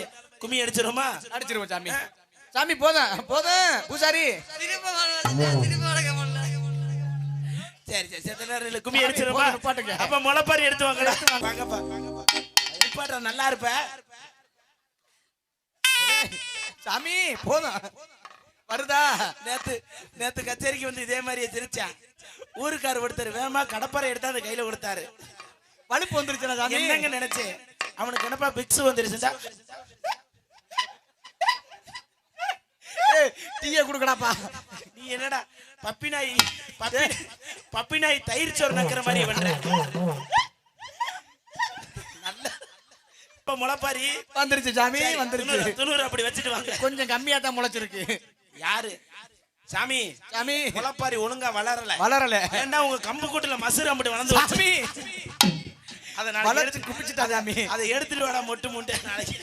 தளபதி கும்மி அடிச்சிருமா அடிச்சிருவோம் சாமி. சாமி போதும். போதும். பூசாரி. சரி சரி செத்த நேரம் கும்மி அடிச்சிருமா போதும், நிப்பாட்டுங்க. அப்ப முளைப்பாரி எடுத்து வாங்கடா வாங்கப்பா நிப்பாட்டுற நல்லா இருப்ப. சாமி போதும். வருதா? நேத்து நேத்து கச்சேரிக்கு வந்து இதே மாதிரியே சிரிச்சான். ஊருக்கார் ஒருத்தர் வேகமா கடப்பாரை எடுத்து அந்த கையில கொடுத்தாரு. வலுப்பு வந்துருச்சுனா சாமி. என்னங்க நினைச்சேன் அவனுக்கு என்னப்பா பிக்ஸ் வந்துருச்சுடா டீயை குடுக்கடாப்பா. நீ என்னடா பப்பி நாய் பப்பி நாய் தயிர் சோறு நக்கிற மாதிரி பண்ற. நல்ல இப்ப முளைப்பாரி. வந்துருச்சு சாமி வந்துருச்சு. துணூறு அப்படி வச்சுட்டு வாங்க. கொஞ்சம் கம்மியா தான் முளைச்சிருக்கு. யாரு? சாமி சாமி. முளைப்பாரி ஒழுங்கா வளரல. வளரல. ஏன்டா உங்க கம்பு கூட்டுல மசுறு அம்படி வளர்ந்து சாமி. அதை நான் எடுத்து குப்பிச்சுட்டா சாமி. அதை எடுத்துட்டு வாடா மொட்டு முட்டை. நாளைக்கு